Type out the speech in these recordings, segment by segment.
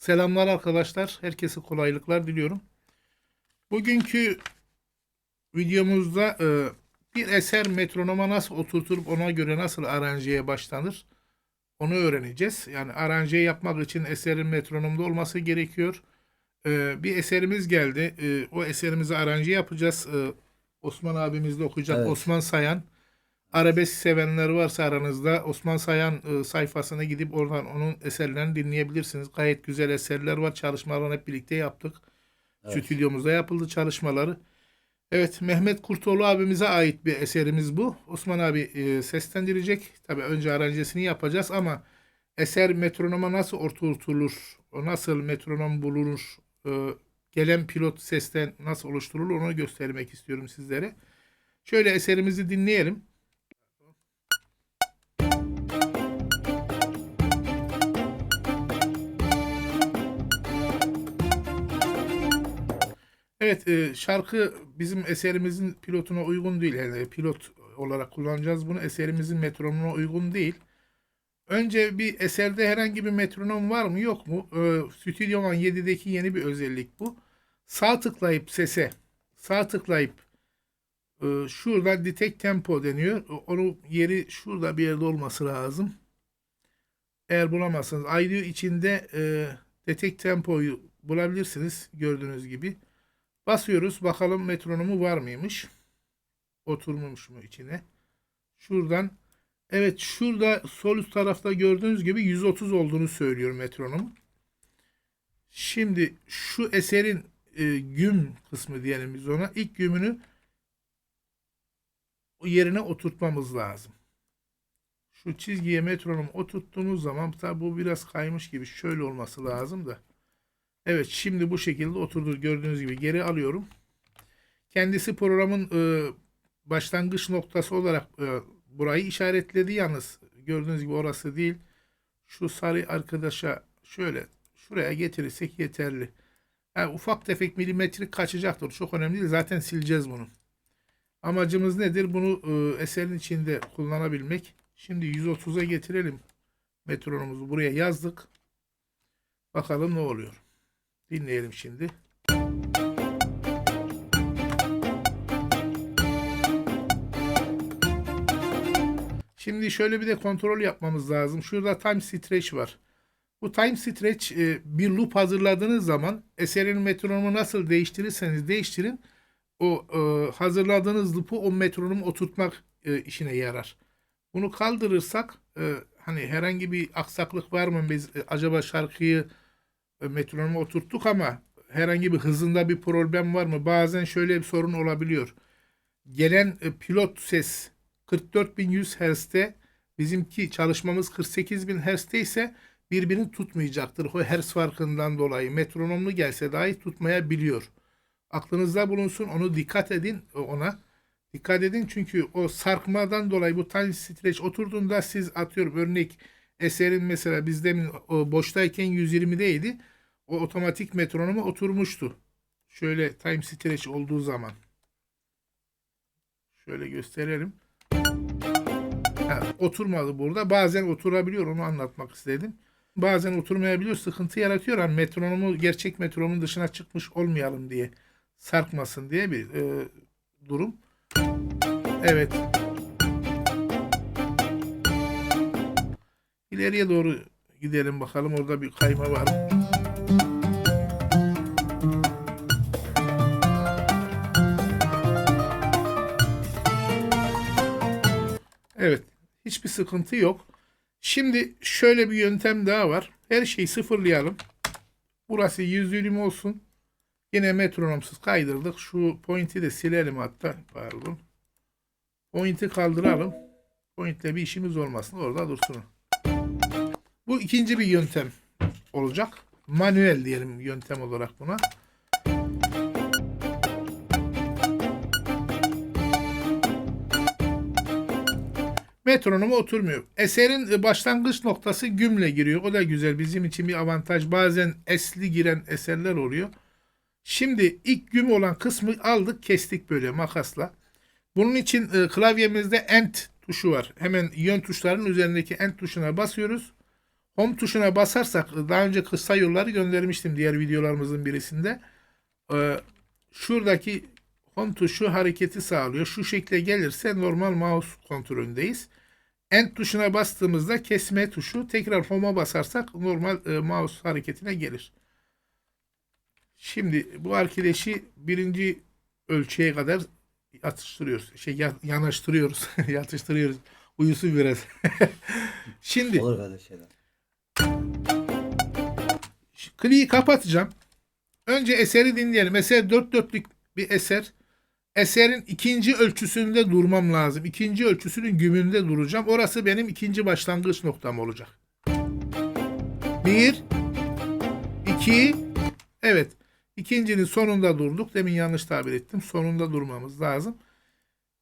Selamlar arkadaşlar. Herkese kolaylıklar diliyorum. Bugünkü videomuzda e, bir eser metronoma nasıl oturtup ona göre nasıl aranjeye başlanır onu öğreneceğiz. Yani aranje yapmak için eserin metronomda olması gerekiyor. E, bir eserimiz geldi. E, o eserimizi aranje yapacağız. E, Osman abimiz de okuyacak. Evet. Osman Sayan. Arabesk sevenler varsa aranızda Osman Sayan e, sayfasına gidip oradan onun eserlerini dinleyebilirsiniz. Gayet güzel eserler var. Çalışmalarını hep birlikte yaptık. Evet. Stüdyomuzda yapıldı çalışmaları. Evet Mehmet Kurtoğlu abimize ait bir eserimiz bu. Osman abi e, seslendirecek. Tabii önce aranjesini yapacağız ama eser metronoma nasıl oturtulur, o nasıl metronom bulunur, e, gelen pilot sesten nasıl oluşturulur onu göstermek istiyorum sizlere. Şöyle eserimizi dinleyelim. Evet, e, şarkı bizim eserimizin pilotuna uygun değil. Yani pilot olarak kullanacağız bunu. Eserimizin metronomuna uygun değil. Önce bir eserde herhangi bir metronom var mı yok mu? E, Stüdyo One 7'deki yeni bir özellik bu. Sağ tıklayıp sese, sağ tıklayıp e, şurada detect tempo deniyor. Onun yeri şurada bir yerde olması lazım. Eğer bulamazsanız IDEO içinde e, detect tempoyu bulabilirsiniz gördüğünüz gibi. Basıyoruz bakalım metronomu var mıymış? Oturmuş mu içine? Şuradan evet şurada sol üst tarafta gördüğünüz gibi 130 olduğunu söylüyor metronom. Şimdi şu eserin e, güm kısmı diyelim biz ona. ilk gümünü yerine oturtmamız lazım. Şu çizgiye metronom oturttuğumuz zaman tabi bu biraz kaymış gibi şöyle olması lazım da. Evet şimdi bu şekilde oturdu. Gördüğünüz gibi geri alıyorum. Kendisi programın e, başlangıç noktası olarak e, burayı işaretledi yalnız. Gördüğünüz gibi orası değil. Şu sarı arkadaşa şöyle şuraya getirirsek yeterli. Yani ufak tefek milimetrik kaçacaktır. Çok önemli değil. Zaten sileceğiz bunu. Amacımız nedir? Bunu e, eserin içinde kullanabilmek. Şimdi 130'a getirelim. Metronumuzu buraya yazdık. Bakalım ne oluyor. Dinleyelim şimdi. Şimdi şöyle bir de kontrol yapmamız lazım. Şurada time stretch var. Bu time stretch e, bir loop hazırladığınız zaman eserin metronomu nasıl değiştirirseniz değiştirin o e, hazırladığınız loop'u o metronomu oturtmak e, işine yarar. Bunu kaldırırsak hani herhangi bir aksaklık var mı biz acaba şarkıyı e, metronoma oturttuk ama herhangi bir hızında bir problem var mı? Bazen şöyle bir sorun olabiliyor. Gelen e, pilot ses 44100 Hz'te bizimki çalışmamız 48000 Hz'te ise birbirini tutmayacaktır. O hertz farkından dolayı metronomlu gelse dahi tutmayabiliyor. Aklınızda bulunsun onu dikkat edin e, ona. Dikkat edin çünkü o sarkmadan dolayı bu time stretch oturduğunda siz atıyorum örnek eserin mesela biz demin boştayken 120'deydi. O otomatik metronoma oturmuştu. Şöyle time stretch olduğu zaman. Şöyle gösterelim. Ha, oturmadı burada. Bazen oturabiliyor onu anlatmak istedim. Bazen oturmayabiliyor sıkıntı yaratıyor. Yani metronomu gerçek metronomun dışına çıkmış olmayalım diye sarkmasın diye bir e, durum. Evet. İleriye doğru gidelim bakalım orada bir kayma var mı? Hiçbir sıkıntı yok. Şimdi şöyle bir yöntem daha var. Her şeyi sıfırlayalım. Burası 120 olsun. Yine metronomsuz kaydırdık. Şu pointi de silelim hatta. Pardon. Pointi kaldıralım. Pointle bir işimiz olmasın. Orada dursun. Bu ikinci bir yöntem olacak. Manuel diyelim yöntem olarak buna. Metronoma oturmuyor. Eserin e, başlangıç noktası gümle giriyor. O da güzel. Bizim için bir avantaj. Bazen esli giren eserler oluyor. Şimdi ilk güm olan kısmı aldık kestik böyle makasla. Bunun için e, klavyemizde End tuşu var. Hemen yön tuşlarının üzerindeki End tuşuna basıyoruz. home tuşuna basarsak daha önce kısa yolları göndermiştim diğer videolarımızın birisinde. Şuradaki home tuşu hareketi sağlıyor. Şu şekle gelirse normal mouse kontrolündeyiz. End tuşuna bastığımızda kesme tuşu tekrar home'a basarsak normal e, mouse hareketine gelir. Şimdi bu arkadaşı birinci ölçüye kadar yatıştırıyoruz. Şey ya- yanaştırıyoruz. Yatıştırıyoruz. Uyusun biraz. Şimdi Olur böyle şeyler. kliği kapatacağım. Önce eseri dinleyelim. Eser dört dörtlük bir eser. Eserin ikinci ölçüsünde durmam lazım. İkinci ölçüsünün gümünde duracağım. Orası benim ikinci başlangıç noktam olacak. Bir, iki, evet. İkincinin sonunda durduk. Demin yanlış tabir ettim. Sonunda durmamız lazım.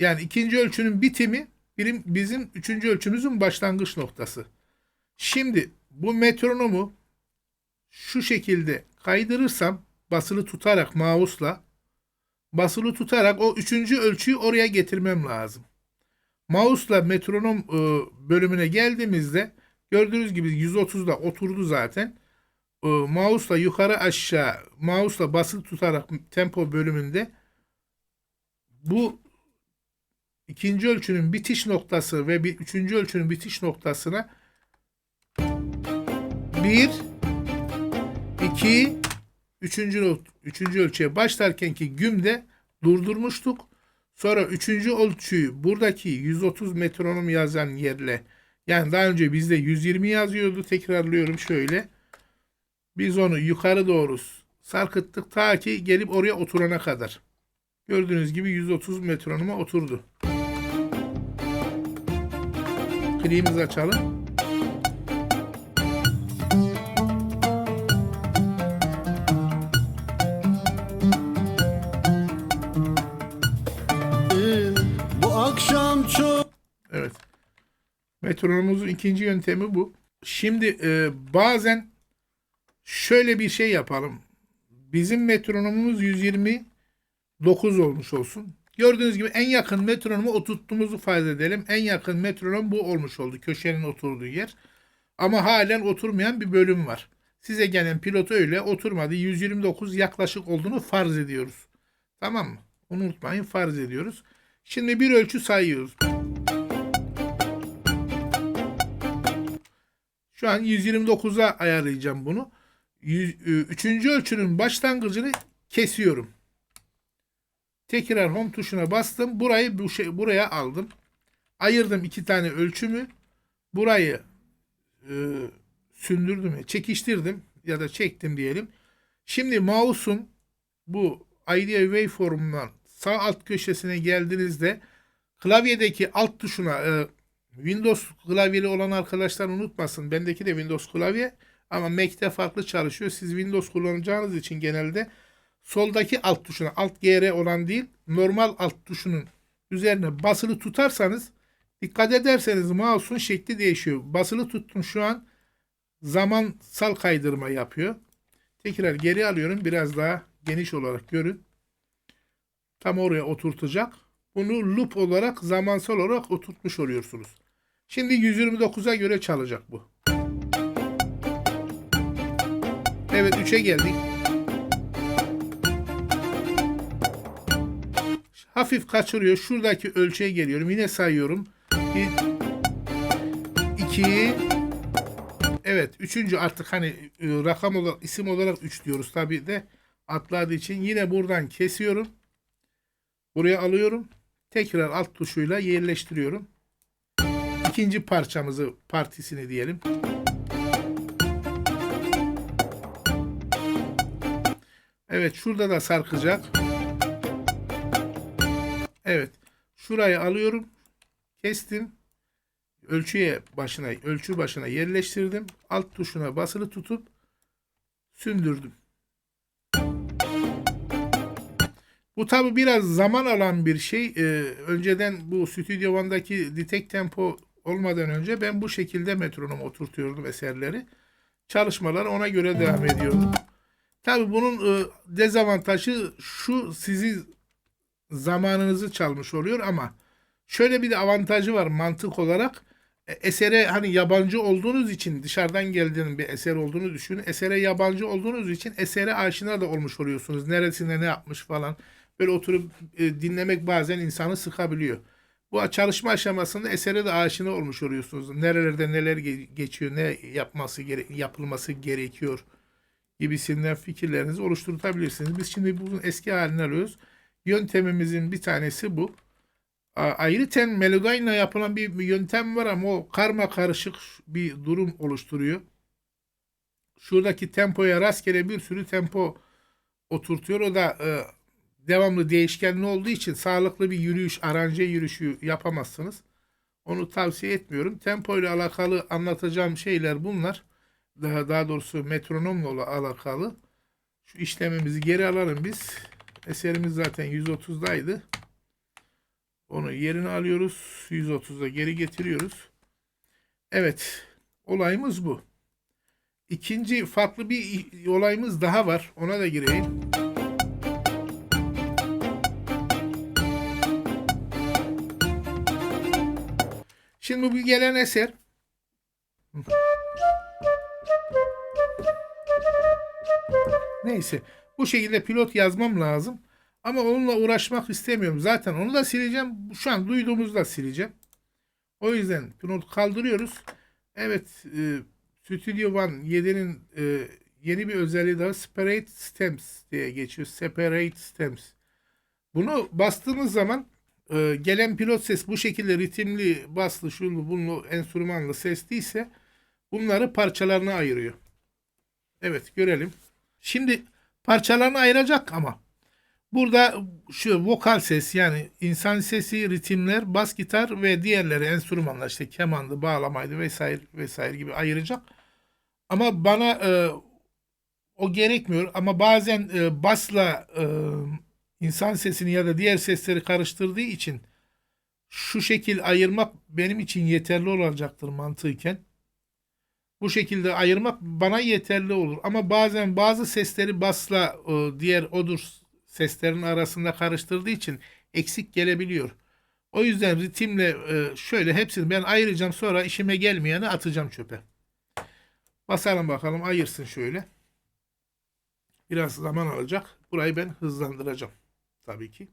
Yani ikinci ölçünün bitimi birim, bizim üçüncü ölçümüzün başlangıç noktası. Şimdi bu metronomu şu şekilde kaydırırsam basılı tutarak mouse'la basılı tutarak o üçüncü ölçüyü oraya getirmem lazım. Mouse'la metronom e, bölümüne geldiğimizde gördüğünüz gibi 130'da oturdu zaten. E, mouse'la yukarı aşağı mouse'la basılı tutarak tempo bölümünde bu ikinci ölçünün bitiş noktası ve bir üçüncü ölçünün bitiş noktasına bir 2 üçüncü üçüncü ölçüye başlarkenki gümde durdurmuştuk. Sonra üçüncü ölçüyü buradaki 130 metronom yazan yerle yani daha önce bizde 120 yazıyordu. Tekrarlıyorum şöyle. Biz onu yukarı doğru sarkıttık ta ki gelip oraya oturana kadar. Gördüğünüz gibi 130 metronoma oturdu. Kliğimizi açalım. Evet. Metronomumuzun ikinci yöntemi bu. Şimdi e, bazen şöyle bir şey yapalım. Bizim metronomumuz 129 olmuş olsun. Gördüğünüz gibi en yakın metronomu oturttuğumuzu farz edelim. En yakın metronom bu olmuş oldu. Köşenin oturduğu yer. Ama halen oturmayan bir bölüm var. Size gelen pilot öyle oturmadı. 129 yaklaşık olduğunu farz ediyoruz. Tamam mı? Unutmayın farz ediyoruz. Şimdi bir ölçü sayıyoruz. Şu an 129'a ayarlayacağım bunu. Yüz- e, Üçüncü ölçünün başlangıcını kesiyorum. Tekrar home tuşuna bastım. Burayı bu şey, buraya aldım. Ayırdım iki tane ölçümü. Burayı e, sündürdüm, çekiştirdim ya da çektim diyelim. Şimdi mouse'un bu IDEA waveform'undan sağ alt köşesine geldiğinizde klavyedeki alt tuşuna e, Windows klavyeli olan arkadaşlar unutmasın. Bendeki de Windows klavye ama Mac'te farklı çalışıyor. Siz Windows kullanacağınız için genelde soldaki alt tuşuna alt GR olan değil normal alt tuşunun üzerine basılı tutarsanız dikkat ederseniz mouse'un şekli değişiyor. Basılı tuttum şu an zamansal kaydırma yapıyor. Tekrar geri alıyorum. Biraz daha geniş olarak görün. Tam oraya oturtacak. Bunu loop olarak zamansal olarak oturtmuş oluyorsunuz. Şimdi 129'a göre çalacak bu. Evet 3'e geldik. Hafif kaçırıyor. Şuradaki ölçüye geliyorum. Yine sayıyorum. 1 2 Evet, üçüncü artık hani e, rakam olarak, isim olarak 3 diyoruz tabii de atladığı için yine buradan kesiyorum. Buraya alıyorum. Tekrar alt tuşuyla yerleştiriyorum. İkinci parçamızı, partisini diyelim. Evet, şurada da sarkacak. Evet, şurayı alıyorum. Kestim. Ölçüye başına, ölçü başına yerleştirdim. Alt tuşuna basılı tutup sündürdüm. Bu tabi biraz zaman alan bir şey. Ee, önceden bu Studio One'daki Detect Tempo olmadan önce ben bu şekilde metronom oturtuyordum eserleri. Çalışmalar ona göre devam ediyordu. Tabi bunun e, dezavantajı şu sizi zamanınızı çalmış oluyor ama şöyle bir de avantajı var mantık olarak. E, esere hani yabancı olduğunuz için dışarıdan geldiğinin bir eser olduğunu düşünün. Esere yabancı olduğunuz için esere aşina da olmuş oluyorsunuz. Neresinde ne yapmış falan. Böyle oturup e, dinlemek bazen insanı sıkabiliyor. Bu çalışma aşamasında esere de aşina olmuş oluyorsunuz. Nerelerde neler ge- geçiyor, ne yapması gere- yapılması gerekiyor gibisinden fikirlerinizi oluşturtabilirsiniz. Biz şimdi bunun eski halini alıyoruz. Yöntemimizin bir tanesi bu. Ayrıca Melodyne'la yapılan bir yöntem var ama o karma karışık bir durum oluşturuyor. Şuradaki tempoya rastgele bir sürü tempo oturtuyor. O da e, devamlı değişkenli olduğu için sağlıklı bir yürüyüş, aranje yürüyüşü yapamazsınız. Onu tavsiye etmiyorum. Tempo ile alakalı anlatacağım şeyler bunlar. Daha, daha doğrusu metronomla alakalı. Şu işlemimizi geri alalım biz. Eserimiz zaten 130'daydı. Onu yerine alıyoruz. 130'a geri getiriyoruz. Evet. Olayımız bu. İkinci farklı bir olayımız daha var. Ona da gireyim. Şimdi bu gelen eser Neyse. Bu şekilde pilot yazmam lazım. Ama onunla uğraşmak istemiyorum. Zaten onu da sileceğim. Şu an duyduğumuzu da sileceğim. O yüzden pilot kaldırıyoruz. Evet. E, Studio One 7'nin e, yeni bir özelliği daha Separate Stems diye geçiyor. Separate Stems. Bunu bastığımız zaman e, gelen pilot ses bu şekilde ritimli, baslı, şunlu, bunlu, enstrümanlı ses değilse bunları parçalarına ayırıyor. Evet görelim. Şimdi parçalarını ayıracak ama burada şu vokal ses yani insan sesi, ritimler, bas gitar ve diğerleri enstrümanlar işte kemandı, bağlamaydı vesaire vesaire gibi ayıracak. Ama bana e, o gerekmiyor ama bazen e, basla e, insan sesini ya da diğer sesleri karıştırdığı için şu şekil ayırmak benim için yeterli olacaktır mantıken. Bu şekilde ayırmak bana yeterli olur. Ama bazen bazı sesleri basla e, diğer odur seslerin arasında karıştırdığı için eksik gelebiliyor. O yüzden ritimle e, şöyle hepsini ben ayıracağım sonra işime gelmeyeni atacağım çöpe. Basalım bakalım ayırsın şöyle. Biraz zaman alacak. Burayı ben hızlandıracağım. Tabii ki.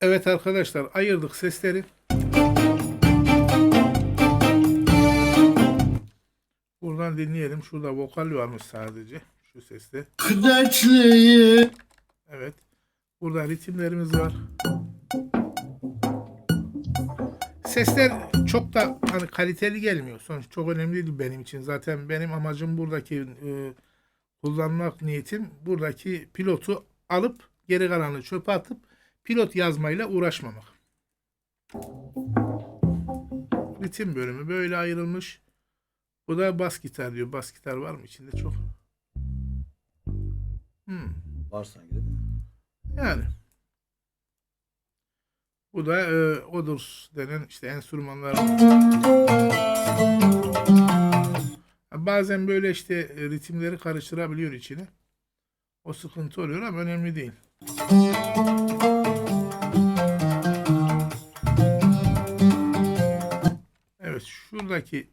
Evet arkadaşlar ayırdık sesleri. Buradan dinleyelim. Şurada vokal varmış sadece. Şu seste. dertliyi Evet. Burada ritimlerimiz var. Sesler çok da hani kaliteli gelmiyor. Sonuç çok önemli değil benim için. Zaten benim amacım buradaki e, kullanmak niyetim buradaki pilotu alıp geri kalanı çöpe atıp pilot yazmayla uğraşmamak. Ritim bölümü böyle ayrılmış. Bu da bas gitar diyor. Bas gitar var mı içinde çok? Hmm. Var sanki değil mi? Yani. Bu da e, odur denen işte enstrümanlar. Bazen böyle işte e, ritimleri karıştırabiliyor içine. O sıkıntı oluyor ama önemli değil. Evet şuradaki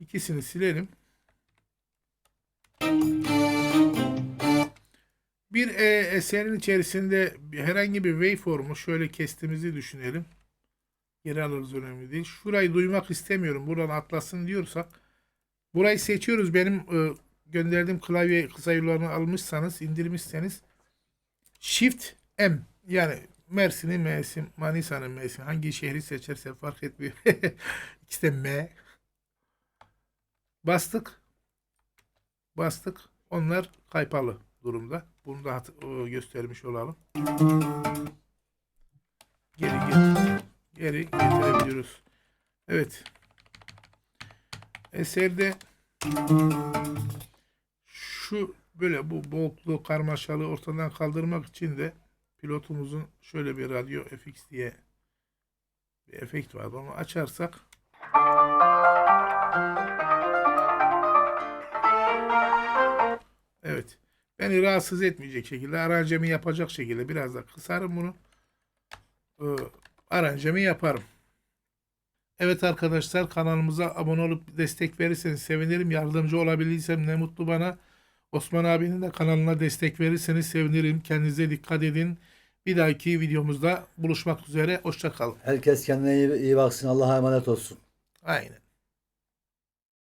ikisini silelim. Bir e, eserin içerisinde herhangi bir waveform'u şöyle kestiğimizi düşünelim. Geri alırız önemli değil. Şurayı duymak istemiyorum. Buradan atlasın diyorsak burayı seçiyoruz. Benim e, gönderdiğim klavye kısa yollarını almışsanız, indirmişseniz Shift M yani Mersin'in M'si, Manisa'nın M'si hangi şehri seçerse fark etmiyor. İkisi de M. Bastık. Bastık. Onlar kaypalı durumda. Bunu da o, göstermiş olalım. Geri get geri getirebiliyoruz. Evet. Eserde şu böyle bu boğukluğu, karmaşalığı ortadan kaldırmak için de pilotumuzun şöyle bir radyo FX diye bir efekt var. Onu açarsak Evet. Beni rahatsız etmeyecek şekilde aranjemi yapacak şekilde biraz da kısarım bunu. Ee, aranjemi yaparım. Evet arkadaşlar kanalımıza abone olup destek verirseniz sevinirim. Yardımcı olabildiysem ne mutlu bana. Osman abinin de kanalına destek verirseniz sevinirim. Kendinize dikkat edin. Bir dahaki videomuzda buluşmak üzere. Hoşça kalın. Herkes kendine iyi, iyi baksın. Allah'a emanet olsun. Aynen.